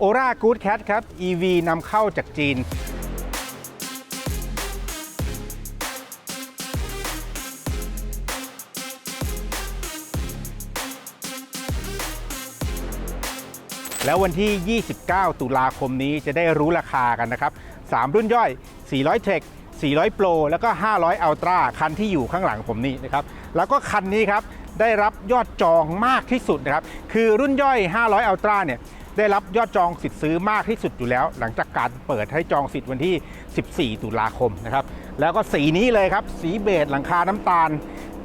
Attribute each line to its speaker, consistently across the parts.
Speaker 1: โอรากูดแคทครับ EV นำเข้าจากจีน แล้ววันที่ 29 ตุลาคมนี้จะได้รู้ราคากันนะครับ 3 รุ่นย่อย 400 Tech 400 Pro แล้วก็ 500 Ultra คันที่อยู่ข้างหลังผมนี่นะครับ แล้วก็คันนี้ครับ ได้รับยอดจองมากที่สุดนะครับ คือรุ่นย่อย 500 Ultra เนี่ย ได้รับยอดจองสิทธิ์ซื้อมากที่สุดอยู่แล้ว หลังจากการเปิดให้จองสิทธิ์วันที่ 14 ตุลาคมนะครับแล้วก็สีนี้เลยครับ สีเบจหลังคาน้ำตาล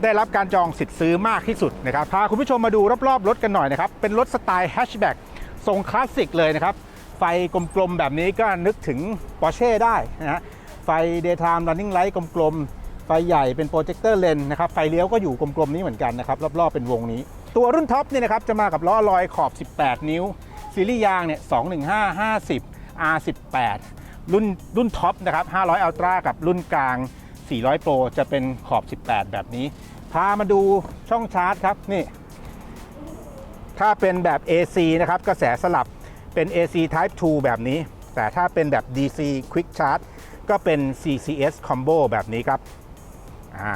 Speaker 1: ได้รับการจองสิทธิ์ซื้อมากที่สุดนะครับพาคุณผู้ชมมาดูรอบๆรถกันหน่อยนะครับเป็นรถสไตล์แฮชแบ็กทรงคลาสสิกเลยนะครับไฟกลมๆแบบนี้ก็นึกถึง Porsche ได้นะฮะไฟ daytime running light กลมๆ ไฟใหญ่เป็นโปรเจคเตอร์เลนนะครับ ไฟเลี้ยวก็อยู่กลมๆ นี้เหมือนกันนะครับ รอบ ๆ เป็นวงนี้ ตัวรุ่นท็อปเนี่ยนะครับ จะมากับล้อลอยขอบ 18 นิ้ว ซีรีส์ยางเนี่ย215 50 R18 รุ่นรุ่นท็อปนะครับ500 Ultra กับรุ่นกลาง 400 Pro จะเป็นขอบ 18 แบบนี้ พามาดูช่องชาร์จครับนี่ถ้าเป็นแบบ AC นะครับกระแสสลับเป็น AC Type 2 แบบนี้ แต่ถ้าเป็นแบบ DC Quick Charge ก็เป็น CCS Combo แบบนี้ครับอ่า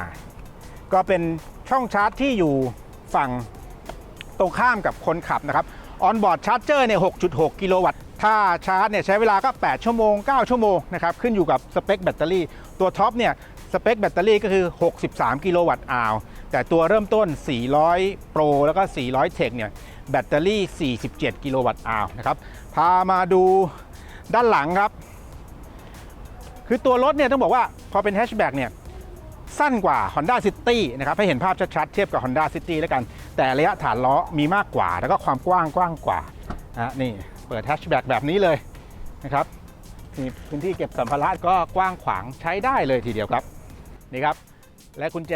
Speaker 1: ก็เป็นช่องชาร์จที่อยู่ฝั่งตรงข้ามกับคนขับนะครับ ออนบอร์ดชาร์จเจอร์เนี่ย 6.6 กิโลวัตต์ ถ้าชาร์จเนี่ยใช้เวลาก็ 8 ชั่วโมง 9 ชั่วโมงนะครับ ขึ้นอยู่กับสเปคแบตเตอรี่ ตัวท็อปเนี่ย สเปคแบตเตอรี่ก็คือ 63 กิโลวัตต์อาวแต่ตัวเริ่มต้น 400 Pro แล้วก็ 400 Tech เนี่ย แบตเตอรี่ 47 กิโลวัตต์อาวนะครับ พามาดูด้านหลังครับ คือตัวรถเนี่ยต้องบอกว่าพอเป็นแฮชแบ็กเนี่ย สั้นกว่า Honda City นะครับให้เห็นภาพชัดๆเทียบกับ Honda City แล้วกัน แต่ระยะฐานล้อมีมากกว่า แล้วก็ความกว้างกว้างกว่านะนี่เปิดแฮชแบ็กแบบนี้เลยนะครับนี่พื้นที่เก็บสัมภาระก็กว้างขวางใช้ได้เลยทีเดียวครับนี่ครับ และกุญแจ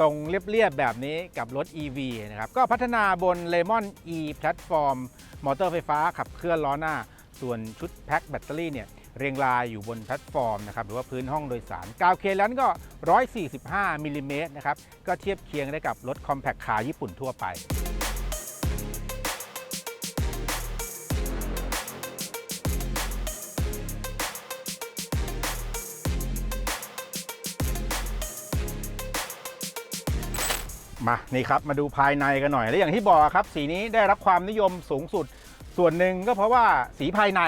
Speaker 1: ทรงเรียบๆแบบนี้กับรถ EV นะครับก็พัฒนาบน Lemon E Platform มอเตอร์ไฟฟ้าขับเคลื่อนล้อหน้า ส่วนชุดแพ็คแบตเตอรี่เนี่ย เรียงรายอยู่บนแพลตฟอร์มนะครับหรือว่าพื้นห้องโดยสารกาวเคแล้วก็ 145มิลลิเมตรนะครับก็เทียบเคียงได้กับรถคอมแพคคาร์ญี่ปุ่นทั่วไปมานี่ครับมาดูภายในกันหน่อย และอย่างที่บอกครับ สีนี้ได้รับความนิยมสูงสุด ส่วนหนึ่งก็เพราะว่าสีภายใน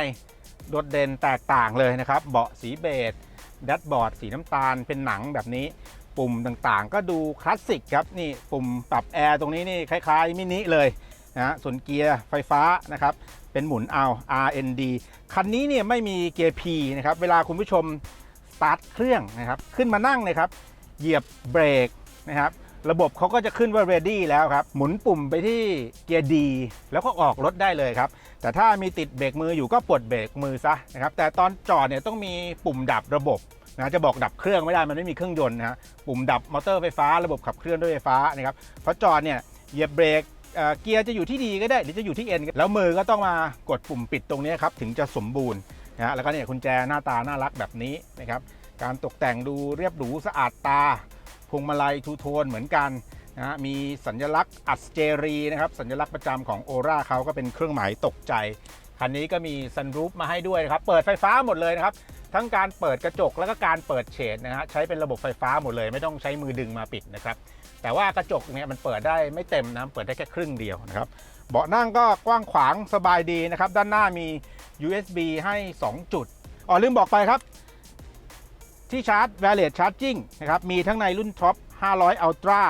Speaker 1: โดดเด่นแตกต่างเลยนะครับ เบาะสีเบจแดชบอร์ดสีน้ำตาลเป็นหนังแบบนี้ ปุ่มต่างๆ ก็ดูคลาสสิกครับนี่ปุ่มปรับแอร์ตรงนี้นี่คล้ายๆมินิเลยนะฮะส่วนเกียร์ไฟฟ้านะครับเป็นหมุนเอา RND คันนี้เนี่ยไม่มีเกียร์ P นะครับเวลาคุณผู้ชมสตาร์ทเครื่องนะครับขึ้นมานั่งเลยครับเหยียบเบรกนะครับ ระบบเขาก็จะขึ้นว่า ready แล้วครับ หมุนปุ่มไปที่เกียร์ดีแล้วก็ออกรถได้เลยครับ แต่ถ้ามีติดเบรกมืออยู่ก็ปลดเบรกมือซะนะครับ แต่ตอนจอดเนี่ยต้องมีปุ่มดับระบบนะจะบอกดับเครื่องไม่ได้มันไม่มีเครื่องยนต์นะฮะปุ่มดับมอเตอร์ไฟฟ้าระบบขับเคลื่อนด้วยไฟฟ้านะครับพราะจอดเนี่ยเหยียบเบรกเเกียร์จะอยู่ที่ดีก็ได้หรือจะอยู่ที่เอ็นแล้วมือก็ต้องมากดปุ่มปิดตรงนี้ครับถึงจะสมบูรณ์นะแล้วก็เนี่ยกุญแจหน้าตาน่ารักแบบนี้นะครับการตกแต่งดูเรียบหรูสะอาดตา พวงมาลัยทูโทนเหมือนกันนะฮะมีสัญลักษณ์อัสเจรีนะครับ สัญลักษณ์ประจำของโอราเขาก็เป็นเครื่องหมายตกใจ คันนี้ก็มีซันรูฟมาให้ด้วยนะครับ เปิดไฟฟ้าหมดเลยนะครับ ทั้งการเปิดกระจกแล้วก็การเปิดเฉดนะฮะใช้เป็นระบบไฟฟ้าหมดเลย ไม่ต้องใช้มือดึงมาปิดนะครับ แต่ว่ากระจกเนี่ยมันเปิดได้ไม่เต็มนะเปิดได้แค่ครึ่งเดียวนะครับเบาะนั่งก็กว้างขวางสบายดีนะครับ ด้านหน้ามี USB ให้ 2 จุดอ๋อลืมบอกไปครับ ที่ชาร์จ Wireless Charging นะครับมีทั้งในรุ่นท็อป 500 Ultra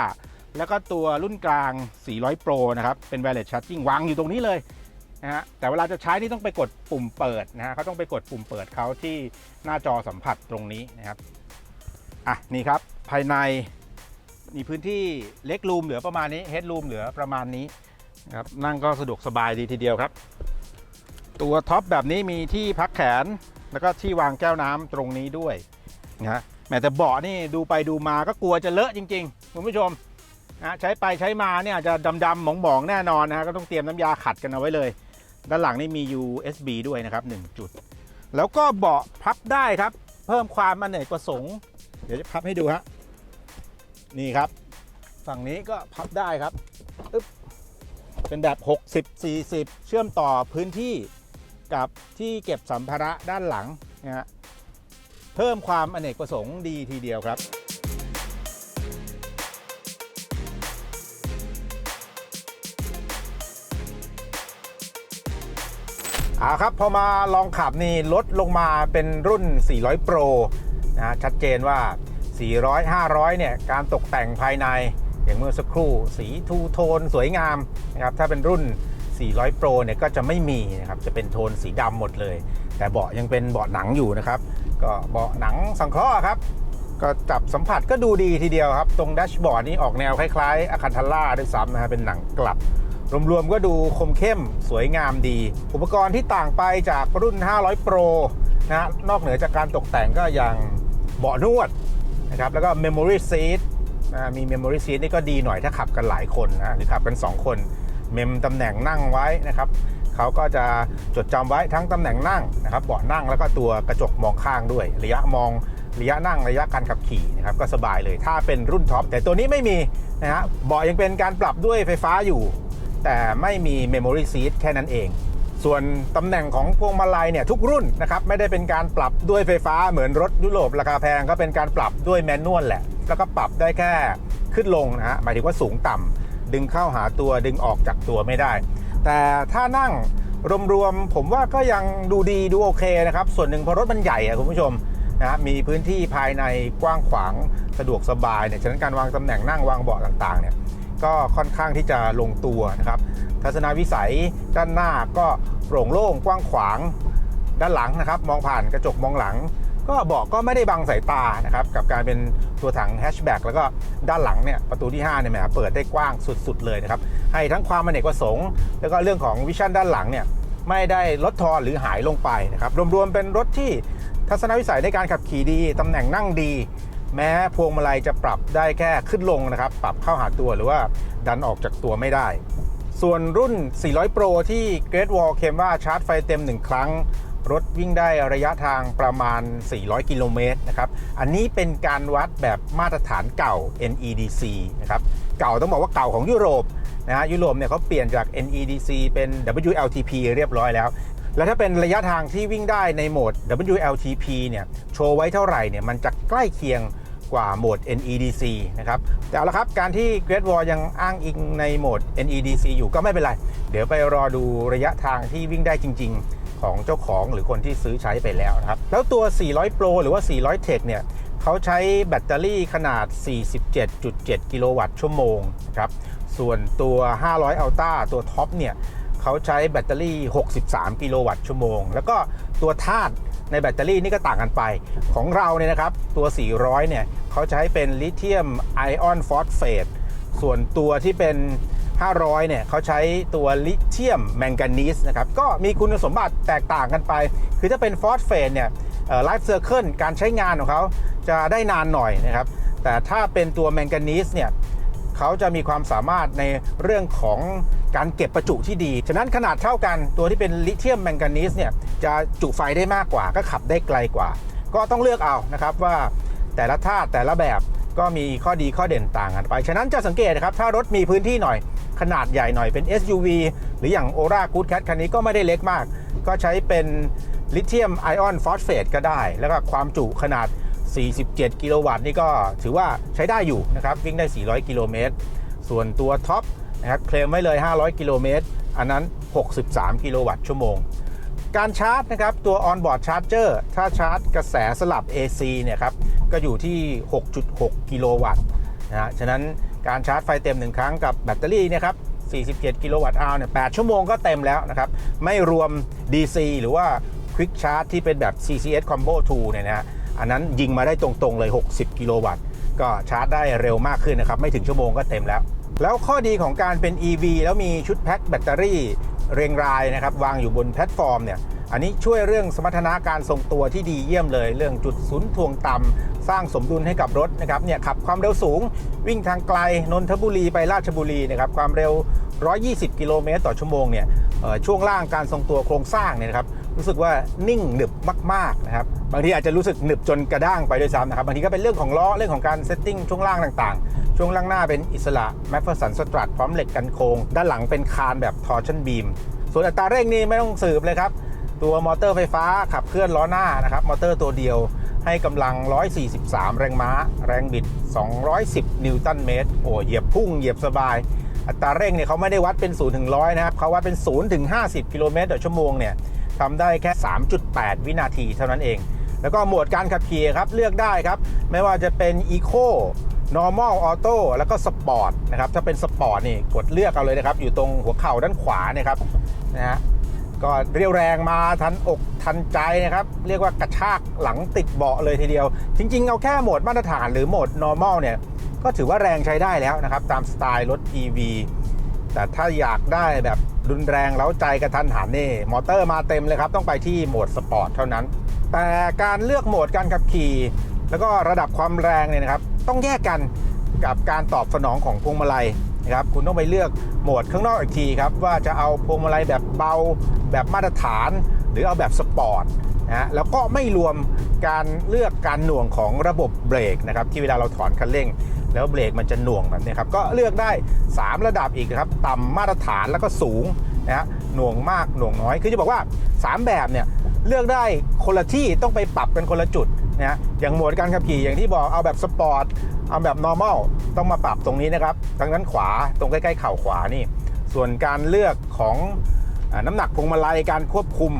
Speaker 1: แล้วก็ตัวรุ่นกลาง 400 Pro นะครับเป็น Wireless Charging วางอยู่ตรงนี้เลยนะฮะแต่เวลาจะใช้นี่ต้องไปกดปุ่มเปิดนะฮะเขาต้องไปกดปุ่มเปิดเขาที่หน้าจอสัมผัสตรงนี้นะครับอะนี่ครับภายในมีพื้นที่เล็กรูมเหลือประมาณนี้เฮดรูมเหลือประมาณนี้นะครับนั่งก็สะดวกสบายดีทีเดียวครับ ตัวท็อปแบบนี้มีที่พักแขนแล้วก็ที่วางแก้วน้ำตรงนี้ด้วย นะฮะแม้แต่เบาะนี่ดูไปดูมาก็กลัวจะเลอะจริงๆคุณผู้ชมนะใช้ไปใช้มาเนี่ยอาจจะดำๆหมองๆแน่นอนนะฮะก็ต้องเตรียมน้ำยาขัดกันเอาไว้เลย ด้านหลังนี่มี USB ด้วยนะครับ1จุด แล้วก็เบาะพับได้ครับ เพิ่มความอเนกประสงค์เดี๋ยวจะพับให้ดูฮะนี่ครับ ฝั่งนี้ก็พับได้ครับอึ๊บเป็นแบบ 60 40 เชื่อมต่อพื้นที่กับที่เก็บสัมภาระด้านหลังนะฮะ เพิ่มความอเนกประสงค์ดีทีเดียวครับเอาครับพอมาลองขับนี่ลดลงมาเป็นรุ่น 400 Pro นะชัดเจนว่า 400 500 เนี่ย การตกแต่งภายในอย่างเมื่อสักครู่สีทูโทนสวยงามนะครับถ้าเป็นรุ่น 400 Pro เนี่ยก็จะไม่มีนะครับจะเป็นโทนสีดำหมดเลย แต่เบาะยังเป็นเบาะหนังอยู่นะครับ ก็เบาะหนังสังเคราะห์ครับ ก็จับสัมผัสก็ดูดีทีเดียวครับ ตรงแดชบอร์ดนี่ออกแนวคล้ายๆอาคันทาร่าด้วยซ้ำนะฮะเป็นหนังกลับ รวมๆก็ดูคมเข้มสวยงามดี อุปกรณ์ที่ต่างไปจากรุ่น 500 Pro นะฮะนอกเหนือจากการตกแต่งก็ย่างเบาะนวดนะครับแล้วก็ Memory Seat นะมี Memory Seat นี่ก็ดีหน่อยถ้าขับกันหลายคนนะหรือขับกัน 2 คน เมมตำแหน่งนั่งไว้นะครับ เขาก็จะจดจำไว้ทั้งตำแหน่งนั่งนะครับเบาะนั่งแล้วก็ตัวกระจกมองข้างด้วย ระยะมองระยะนั่งระยะการขับขี่นะครับก็สบายเลยถ้าเป็นรุ่นท็อปแต่ตัวนี้ไม่มีนะฮะเบาะยังเป็นการปรับด้วยไฟฟ้าอยู่ แต่ไม่มี Memory Seat แค่นั้นเอง ส่วนตำแหน่งของพวงมาลัยเนี่ยทุกรุ่นนะครับไม่ได้เป็นการปรับด้วยไฟฟ้าเหมือนรถยุโรปราคาแพงก็เป็นการปรับด้วยแมนนวลแหละ แล้วก็ปรับได้แค่ขึ้นลงนะฮะหมายถึงว่าสูงต่ำดึงเข้าหาตัวดึงออกจากตัวไม่ได้ แต่ถ้านั่งรวมๆผมว่าก็ยังดูดีดูโอเคนะครับ ส่วนหนึ่งเพราะรถมันใหญ่อะคุณผู้ชมนะฮะมีพื้นที่ภายในกว้างขวางสะดวกสบายเนี่ยฉะนั้นการวางตำแหน่งนั่งวางเบาะต่างๆเนี่ยก็ค่อนข้างที่จะลงตัวนะครับ ทัศนวิสัยด้านหน้าก็โปร่งโล่งกว้างขวางด้านหลังนะครับ มองผ่านกระจกมองหลัง ก็เบาะก็ไม่ได้บังสายตานะครับกับการเป็นตัวถังแฮชแบ็กแล้วก็ด้านหลังเนี่ยประตูที่5เนี่ยแหมเปิดได้กว้างสุด ๆ เลยนะครับให้ทั้งความอเนกประสงค์แล้วก็เรื่องของวิชั่นด้านหลังเนี่ยไม่ได้ลดทอนหรือหายลงไปนะครับรวมๆเป็นรถที่ทัศนวิสัยในการขับขี่ดีตำแหน่งนั่งดี แม้พวงมาลัยจะปรับได้แค่ขึ้นลงนะครับ ปรับเข้าหาตัวหรือว่าดันออกจากตัวไม่ได้ ส่วนรุ่น 400 Pro ที่ Great Wall เคมว่าชาร์จไฟเต็ม 1 ครั้ง รถวิ่งได้ระยะทางประมาณ 400 กิโลเมตรนะครับ อันนี้เป็นการวัดแบบมาตรฐานเก่า NEDC นะครับ เก่าต้องบอกว่าเก่าของยุโรปนะฮะยุโรปเนี่ยเขาเปลี่ยนจาก NEDC เป็น WLTP เรียบร้อยแล้ว แล้วถ้าเป็นระยะทางที่วิ่งได้ในโหมด WLTP เนี่ย โชว์ไว้เท่าไหร่เนี่ย มันจะใกล้เคียงกว่าโหมด NEDC นะครับ แต่เอาละครับการที่ Great Wall ยังอ้างอิงในโหมด NEDC อยู่ก็ไม่เป็นไร เดี๋ยวไปรอดูระยะทางที่วิ่งได้จริง ๆ ของเจ้าของหรือคนที่ซื้อใช้ไปแล้วนะครับ แล้วตัว 400 Pro หรือว่า 400 Tech เนี่ยเขาใช้แบตเตอรี่ขนาด 47.7 กิโลวัตต์ชั่วโมงนะครับ ส่วนตัว 500 Ultra ตัวท็อปเนี่ยเขาใช้แบตเตอรี่ 63 กิโลวัตต์ชั่วโมง แล้วก็ตัวธาตุในแบตเตอรี่นี่ก็ต่างกันไป ของเราเนี่ยนะครับ ตัว 400 เนี่ยเขาใช้เป็นลิเธียมไอออนฟอสเฟตส่วนตัวที่เป็น 500 เนี่ยเขาใช้ตัวลิเธียมแมงกานีสนะครับ ก็มีคุณสมบัติแตกต่างกันไป คือถ้าเป็นฟอสเฟตเนี่ยไลฟ์เซอร์เคิลการใช้งานของเขาจะได้นานหน่อยนะครับ แต่ถ้าเป็นตัวแมงกานีสเนี่ยเขาจะมีความสามารถในเรื่องของการเก็บประจุที่ดี ฉะนั้นขนาดเท่ากันตัวที่เป็นลิเธียมแมงกานีสเนี่ยจะจุไฟได้มากกว่าก็ขับได้ไกลกว่า ก็ต้องเลือกเอานะครับว่าแต่ละธาตุแต่ละแบบ ก็มีข้อดีข้อเด่นต่างกันไป ฉะนั้นจะสังเกตนะครับ ถ้ารถมีพื้นที่หน่อยขนาดใหญ่หน่อยเป็น SUV หรืออย่าง Ora Good Cat คันนี้ก็ไม่ได้เล็กมาก ก็ใช้เป็นลิเธียมไอออนฟอสเฟตก็ได้ แล้วก็ความจุขนาด 47 กิโลวัตต์นี่ก็ถือว่าใช้ได้อยู่นะครับ วิ่งได้ 400 กิโลเมตร ส่วนตัวท็อปนะครับเคลมไว้เลย 500 กิโลเมตร อันนั้น 63 กิโลวัตต์ชั่วโมง การชาร์จนะครับตัว On-board Charger ถ้าชาร์จกระแสสลับ AC เนี่ยครับ ก็อยู่ที่ 6.6 กิโลวัตต์นะฮะ ฉะนั้นการชาร์จไฟเต็ม 1 ครั้งกับแบตเตอรี่นะครับ 47 กิโลวัตต์อาวเนี่ย 8 ชั่วโมงก็เต็มแล้วนะครับ ไม่รวม DC หรือว่า Quick Charge ที่เป็นแบบ CCS Combo 2 เนี่ยนะฮะ อันนั้นยิงมาได้ตรงๆเลย 60 กิโลวัตต์ ก็ชาร์จได้เร็วมากขึ้นนะครับ ไม่ถึงชั่วโมงก็เต็มแล้ว แล้วข้อดีของการเป็น EV แล้วมีชุดแพ็คแบตเตอรี่เรียงรายนะครับวางอยู่บนแพลตฟอร์มเนี่ย อันนี้ช่วยเรื่องสมรรถนะการทรงตัวที่ดีเยี่ยมเลย เรื่องจุดศูนย์ถ่วงต่ำสร้างสมดุลให้กับรถนะครับเนี่ยขับความเร็วสูง วิ่งทางไกลนนทบุรีไปราชบุรีนะครับความเร็ว 120 กิโลเมตรต่อชั่วโมงเนี่ยช่วงล่างการทรงตัวโครงสร้างเนี่ยนะครับรู้สึกว่านิ่งหนึบมากๆนะครับบางทีอาจจะรู้สึกหนึบจนกระด้างไปด้วยซ้ำนะครับบางทีก็เป็นเรื่องของล้อเรื่องของการเซตติ้งช่วงล่างต่างๆ ช่วงล่างหน้าเป็นอิสระแมฟเฟอร์สันสตรัทพร้อมเหล็กกันโครงด้านหลังเป็นคานแบบทอร์ชันบีมส่วนอัตราเร่งนี่ไม่ต้องสืบเลยครับ ตัวมอเตอร์ไฟฟ้าขับเคลื่อนล้อหน้านะครับ มอเตอร์ตัวเดียวให้กำลัง 143 แรงม้า แรงบิด 210 นิวตันเมตร โอ้เหยียบพุ่งเหยียบสบาย อัตราเร่งเนี่ยเขาไม่ได้วัดเป็น 0 ถึง 100 นะครับเขาวัดเป็น 0 ถึง 50 กิโลเมตรต่อชั่วโมงเนี่ยทำได้แค่ 3.8 วินาทีเท่านั้นเอง แล้วก็โหมดการขับขี่ครับเลือกได้ครับ ไม่ว่าจะเป็น Eco normal auto แล้วก็ sport นะครับ ถ้าเป็น sport นี่กดเลือกเอาเลยนะครับ อยู่ตรงหัวเข่าด้านขวาเนี่ยครับนะฮะ ก็เรียวแรงมาทันอกทันใจนะครับ เรียกว่ากระชากหลังติดเบาะเลยทีเดียว จริง ๆ เอาแค่โหมดมาตรฐานหรือโหมด normal เนี่ย ก็ถือว่าแรงใช้ได้แล้วนะครับ ตามสไตล์รถ EV แต่ถ้าอยากได้แบบรุนแรงเล้าใจกระทันหันนี่ มอเตอร์มาเต็มเลยครับ ต้องไปที่โหมดสปอร์ตเท่านั้น แต่การเลือกโหมดการขับขี่ แล้วก็ระดับความแรงเนี่ยนะครับ ต้องแยกกันกับการตอบสนองของพวงมาลัย นะครับคุณต้องไปเลือกโหมดข้างนอกอีกทีครับว่าจะเอาพวงมาลัยแบบเบาแบบมาตรฐาน หรือเอาแบบสปอร์ตนะฮะแล้วก็ไม่รวมการเลือกการหน่วงของระบบเบรกนะครับที่เวลาเราถอนคันเร่ง แล้วเบรกมันจะหน่วงแบบนี้ครับก็เลือกได้ 3 ระดับอีกครับต่ำมาตรฐานแล้วก็สูงนะฮะหน่วงมากหน่วงน้อย คือจะบอกว่า 3 แบบเนี่ยเลือกได้คนละที่ต้องไปปรับกันคนละจุดนะฮะอย่างโหมดการขับขี่อย่างที่บอกเอาแบบสปอร์ต เอาแบบ normal ต้องมาปรับตรงนี้นะครับทางด้านขวาตรงใกล้ๆเข่าขวานี่ ส่วนการเลือกของอน้ำหนักพวงมาลัยการควบคุม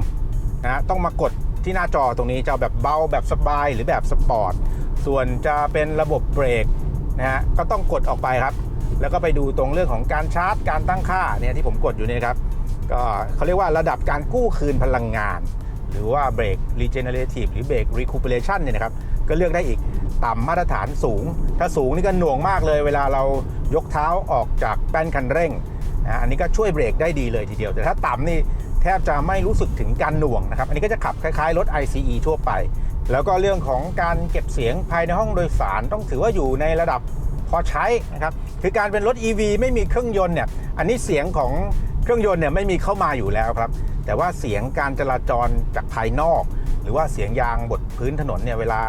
Speaker 1: นะฮะต้องมากดที่หน้าจอตรงนี้จะแบบเบาแบบสบายหรือแบบสปอร์ตส่วนจะเป็นระบบเบรกนะฮะก็ต้องกดออกไปครับ แล้วก็ไปดูตรงเรื่องของการชาร์จการตั้งค่าเนี่ยที่ผมกดอยู่นี่ครับก็เขาเรียกว่าระดับการกู้คืนพลังงาน หรือว่าเบรก regenerative หรือเบรก recuperation เนี่ยนะครับ ก็เลือกได้อีก ต่ำมาตรฐานสูง ถ้าสูงนี่ก็หน่วงมากเลย เวลาเรายกเท้าออกจากแป้นคันเร่งนะอันนี้ก็ช่วยเบรกได้ดีเลยทีเดียว แต่ถ้าต่ำนี่แทบจะไม่รู้สึกถึงการหน่วงนะครับ อันนี้ก็จะขับคล้ายๆ รถ ICE ทั่วไป แล้วก็เรื่องของการเก็บเสียงภายในห้องโดยสารต้องถือว่าอยู่ในระดับพอใช้นะครับ คือการเป็นรถ EV ไม่มีเครื่องยนต์เนี่ย อันนี้เสียงของ เครื่องยนต์เนี่ยไม่มีเข้ามาอยู่แล้วครับ แต่ว่าเสียงการจราจรจากภายนอก หรือว่าเสียงยางบดพื้นถนนเนี่ยเวลา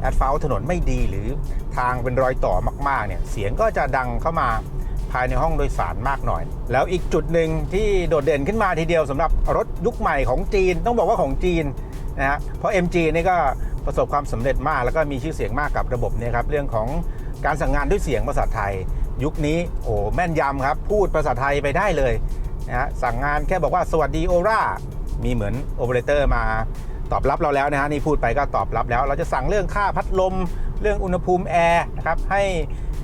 Speaker 1: แอดฟ้าถนนไม่ดีหรือทางเป็นรอยต่อมากๆเนี่ยเสียงก็จะดังเข้ามาภายในห้องโดยสารมากหน่อย แล้วอีกจุดหนึ่งที่โดดเด่นขึ้นมาทีเดียวสำหรับรถยุคใหม่ของจีน ต้องบอกว่าของจีนนะฮะเพราะ MG นี่ก็ประสบความสำเร็จมาก แล้วก็มีชื่อเสียงมากกับระบบเนี้ครับเรื่องของการสั่งงานด้วยเสียงภาษาไทย ยุคนี้โอ้แม่นยำครับ พูดภาษาไทยไปได้เลย นะฮะสั่งงานแค่บอกว่าสวัสดีโอรามีเหมือนโอเปอเรเตอร์มาตอบรับเราแล้วนะฮะนี่พูดไปก็ตอบรับแล้ว เราจะสั่งเรื่องค่าพัดลม เรื่องอุณหภูมิแอร์นะครับให้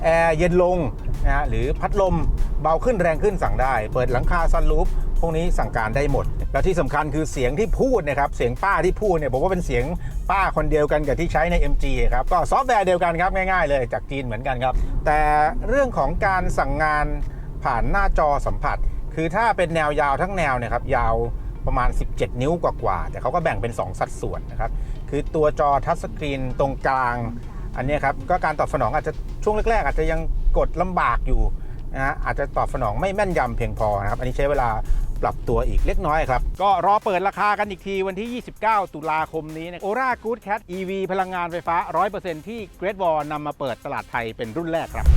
Speaker 1: แอร์เย็นลงนะฮะหรือพัดลมเบาขึ้นแรงขึ้นสั่งได้ เปิดหลังคาซันรูฟพวกนี้สั่งการได้หมด แล้วที่สำคัญคือเสียงที่พูดนะครับเสียงป้าที่พูดเนี่ยบอกว่าเป็นเสียงป้าคนเดียวกันกับที่ใช้ใน MG ครับก็ซอฟต์แวร์เดียวกันครับง่ายๆ เลยจากจีนเหมือนกันครับ แต่เรื่องของการสั่งงานผ่านหน้าจอสัมผัส คือถ้าเป็นแนวยาวทั้งแนวเนี่ยครับยาวประมาณ 17 นิ้วกว่าๆแต่เขาก็แบ่งเป็น 2 สัดส่วนนะครับ คือตัวจอทัชสกรีนตรงกลาง อันนี้ครับ ก็การตอบสนองอาจจะช่วงแรกๆ อาจจะยังกดลำบากอยู่นะฮะอาจจะตอบสนองไม่แม่นยำเพียงพอนะครับ อันนี้ใช้เวลาปรับตัวอีกเล็กน้อยครับ ก็รอเปิดราคากันอีกทีวันที่ 29 ตุลาคมนี้นะโอรากูดแคท EV พลังงานไฟฟ้า 100%ที่ Great Wall นำมาเปิดตลาดไทยเป็นรุ่นแรกครับ